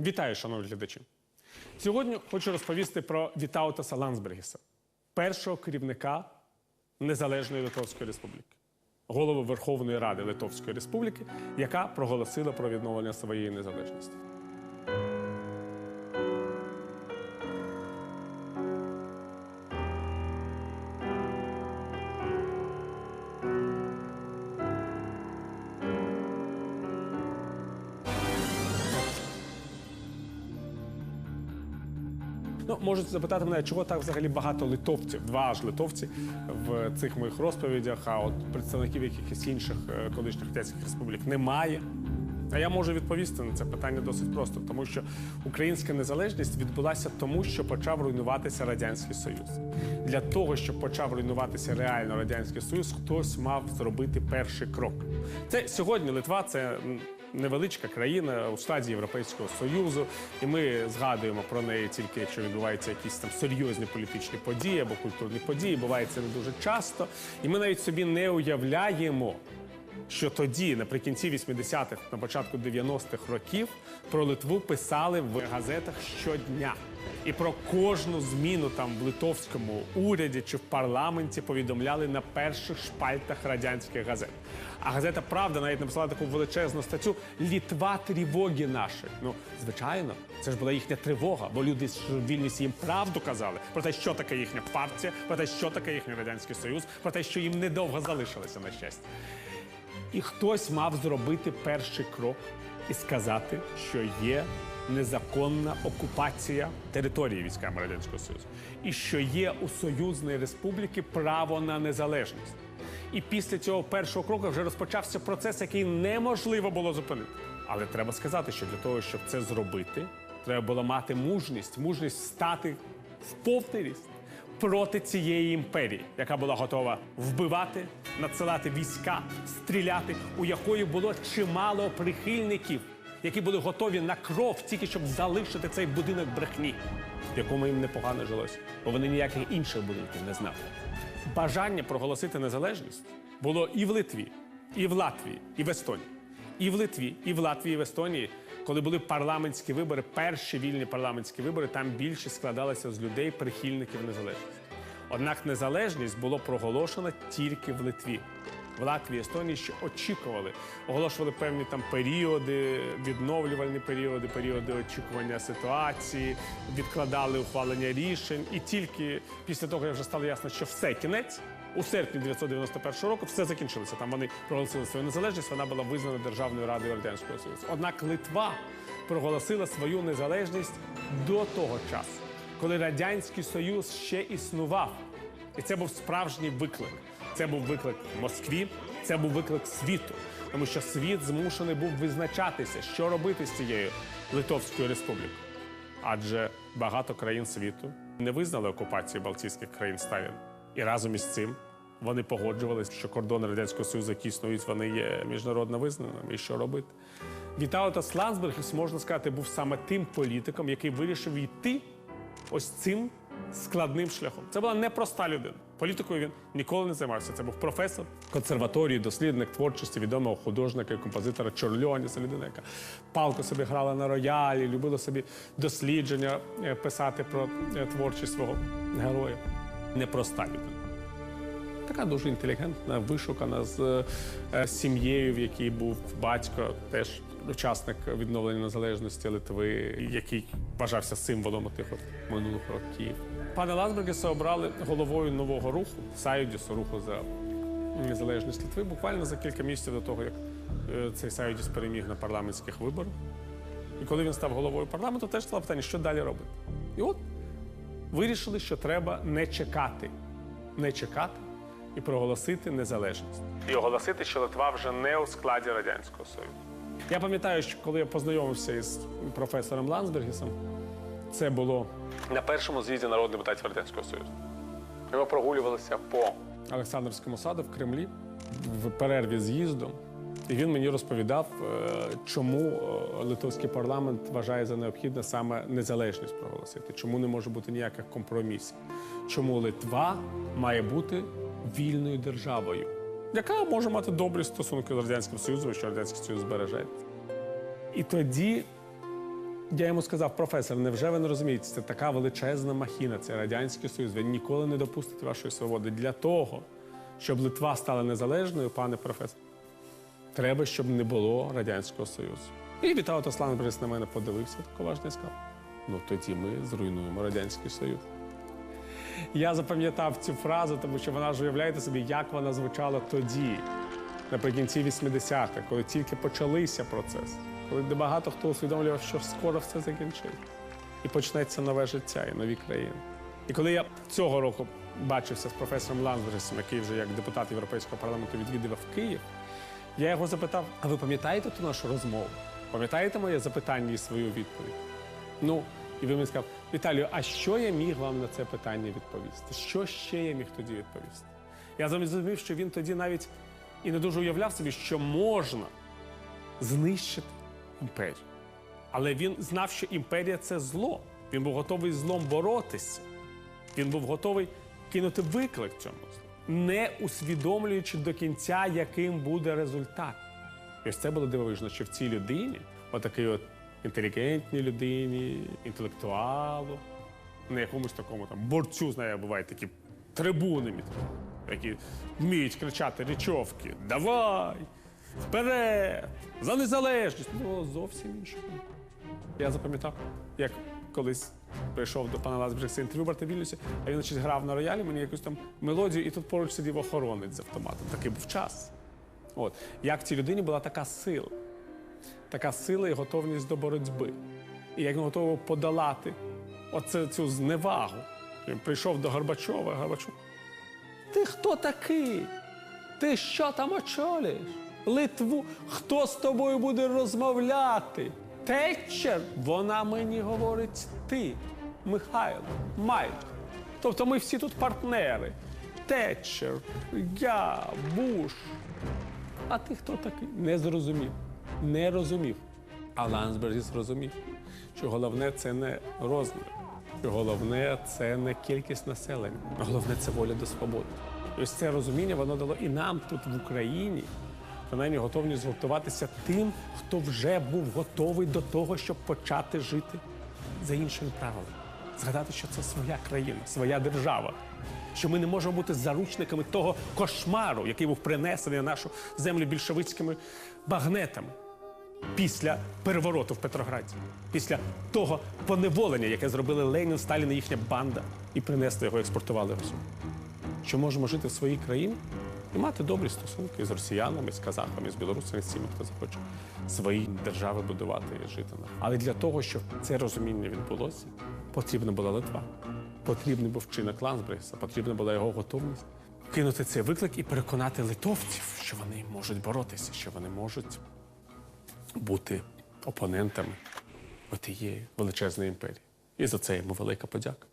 Вітаю, шановні глядачі. Сьогодні хочу розповісти про Вітаутаса Ландсбергіса, першого керівника Незалежної Литовської Республіки, голови Верховної Ради Литовської Республіки, яка проголосила про відновлення своєї незалежності. Ну, можете запитати мене, чого так взагалі багато литовців, два аж литовці в цих моїх розповідях, а от представників якихось інших е, колишніх радянських республік немає. А я можу відповісти на це питання досить просто, тому що українська незалежність відбулася тому, що почав руйнуватися радянський союз. Для того, щоб почав руйнуватися реально радянський союз, хтось мав зробити перший крок. Це сьогодні Литва це невеличка країна у складі Європейського союзу, і ми згадуємо про неї тільки якщо відбуваються якісь там серйозні політичні події або культурні події. Буває це не дуже часто, і ми навіть собі не уявляємо що тоді, наприкінці 80-х, на початку 90-х років, про Литву писали в газетах щодня. І про кожну зміну там в литовському уряді чи в парламенті повідомляли на перших шпальтах радянських газет. А газета Правда навіть написала таку величезну статтю Літва тривоги наші. Ну, звичайно, це ж була їхня тривога, бо люди ж в Вільнюсі їм правду казали про те, що таке їхня партія, про те, що таке їхній радянський союз, про те, що їм недовго залишилося на щастя. І хтось мав зробити перший крок і сказати, що є незаконна окупація території військами Радянського Союзу, і що є у Союзної Республіки право на незалежність. І після цього першого кроку вже розпочався процес, який неможливо було зупинити. Але треба сказати, що для того, щоб це зробити, треба було мати мужність, мужність стати в повний ріст проти цієї імперії, яка була готова вбивати, надсилати війська, стріляти, у якої було чимало прихильників, які були готові на кров тільки щоб залишити цей будинок брехні, в якому їм непогано жилося, бо вони ніяких інших будинків не знали. Бажання проголосити незалежність було і в Литві, і в Латвії, і в Естонії. І в Литві, і в Латвії, і в Естонії, коли були парламентські вибори, перші вільні парламентські вибори, там більшість складалася з людей, прихильників незалежності. Однак незалежність було проголошено тільки в Литві. В Латвії, Естонії ще очікували, оголошували певні там періоди, відновлювальні періоди, періоди очікування ситуації, відкладали ухвалення рішень. І тільки після того, як вже стало ясно, що все кінець, у серпні 1991 року все закінчилося. Там вони проголосили свою незалежність. Вона була визнана Державною радою Радянського Союзу. Однак Литва проголосила свою незалежність до того часу, коли радянський союз ще існував. І це був справжній виклик. Це був виклик Москві, це був виклик світу, тому що світ змушений був визначатися, що робити з цією Литовською республікою. Адже багато країн світу не визнали окупацію Балтійських країн Сталіна. І разом із цим вони погоджувалися, що кордони Радянського Союзу, які існують, вони є міжнародно визнаними. І що робити? Вітаутас Ландсбергіс, можна сказати, був саме тим політиком, який вирішив йти ось цим складним шляхом. Це була непроста людина. Політикою він ніколи не займався. Це був професор консерваторії, дослідник творчості відомого художника і композитора Чорльоніса, людина, яка палко собі грала на роялі, любила собі дослідження е, писати про е, творчість свого героя. Непроста людина. Така дуже інтелігентна, вишукана з е, сім'єю, в якій був батько, теж учасник відновлення незалежності Литви, який вважався символом тих от минулих років. Пана Лазбергеса обрали головою нового руху, Сайодісу, руху за незалежність Литви, буквально за кілька місяців до того, як е, цей Сайодіс переміг на парламентських виборах. І коли він став головою парламенту, теж стало питання, що далі робити. І от вирішили, що треба не чекати, не чекати і проголосити незалежність. І оголосити, що Литва вже не у складі Радянського Союзу. Я пам'ятаю, що коли я познайомився із професором Ландсбергісом, це було на першому з'їзді народних депутатів Радянського Союзу. Ми прогулювалися по Олександрівському саду в Кремлі в перерві з'їзду. І він мені розповідав, е, чому е, литовський парламент вважає за необхідне саме незалежність проголосити, чому не може бути ніяких компромісів, чому Литва має бути вільною державою, яка може мати добрі стосунки з Радянським Союзом, що Радянський Союз збережеться. І тоді Я йому сказав, професор, невже ви не розумієте, це така величезна махіна, це Радянський Союз. Він ніколи не допустить вашої свободи. Для того, щоб Литва стала незалежною, пане професор, треба, щоб не було Радянського Союзу. І Віталій Борис на мене подивився і сказав: ну тоді ми зруйнуємо Радянський Союз. Я запам'ятав цю фразу, тому що вона ж уявляєте собі, як вона звучала тоді, наприкінці 80-х, коли тільки почалися процеси, коли багато хто усвідомлював, що скоро все закінчиться. І почнеться нове життя і нові країни. І коли я цього року бачився з професором Ландбергісом, який вже як депутат Європейського парламенту відвідував Київ, я його запитав: а ви пам'ятаєте ту нашу розмову? Пам'ятаєте моє запитання і свою відповідь? Ну, і він мені сказав, Віталію, а що я міг вам на це питання відповісти? Що ще я міг тоді відповісти? Я зрозумів, що він тоді навіть і не дуже уявляв собі, що можна знищити імперію. Але він знав, що імперія це зло. Він був готовий злом боротися. Він був готовий кинути виклик цьому злу, не усвідомлюючи до кінця, яким буде результат. І ось це було дивовижно, що в цій людині, отакій от інтелігентній людині, інтелектуалу, не якомусь такому там борцю, знає, бувають такі трибуни, які вміють кричати речовки Давай! Вперед! За незалежність! Було зовсім іншого. Я запам'ятав, як колись прийшов до пана Лазбрикса інтерв'ю Барта Вільнюсі, а він щось грав на роялі, мені якусь там мелодію, і тут поруч сидів охоронець з автоматом. Такий був час. От. Як цій людині була така сила, така сила і готовність до боротьби. І як він готовий подолати оце, цю зневагу. Він прийшов до Горбачова, Горбачов. Ти хто такий? Ти що там очолюєш? Литву? Хто з тобою буде розмовляти? Тетчер? Вона мені говорить ти, Михайло, Майк. Тобто ми всі тут партнери. Тетчер, я, Буш. А ти хто такий? Не зрозумів. Не розумів. А Лансберзі зрозумів, що головне це не розмір, головне це не кількість населення, головне це воля до свободи. Ось це розуміння воно дало і нам тут в Україні, принаймні готовність згуртуватися тим, хто вже був готовий до того, щоб почати жити за іншими правилами. Згадати, що це своя країна, своя держава. Що ми не можемо бути заручниками того кошмару, який був принесений на нашу землю більшовицькими багнетами після перевороту в Петрограді, після того поневолення, яке зробили Ленін, Сталін і їхня банда, і принесли його, експортували Росію. Що можемо жити в своїй країні і мати добрі стосунки з росіянами, з казахами, з білорусами, з цими, хто захоче свої держави будувати і жити на. Але для того, щоб це розуміння відбулося, потрібна була Литва. Потрібний був вчинок Лансбрейса, потрібна була його готовність кинути цей виклик і переконати литовців, що вони можуть боротися, що вони можуть бути опонентами тієї величезної імперії. І за це йому велика подяка.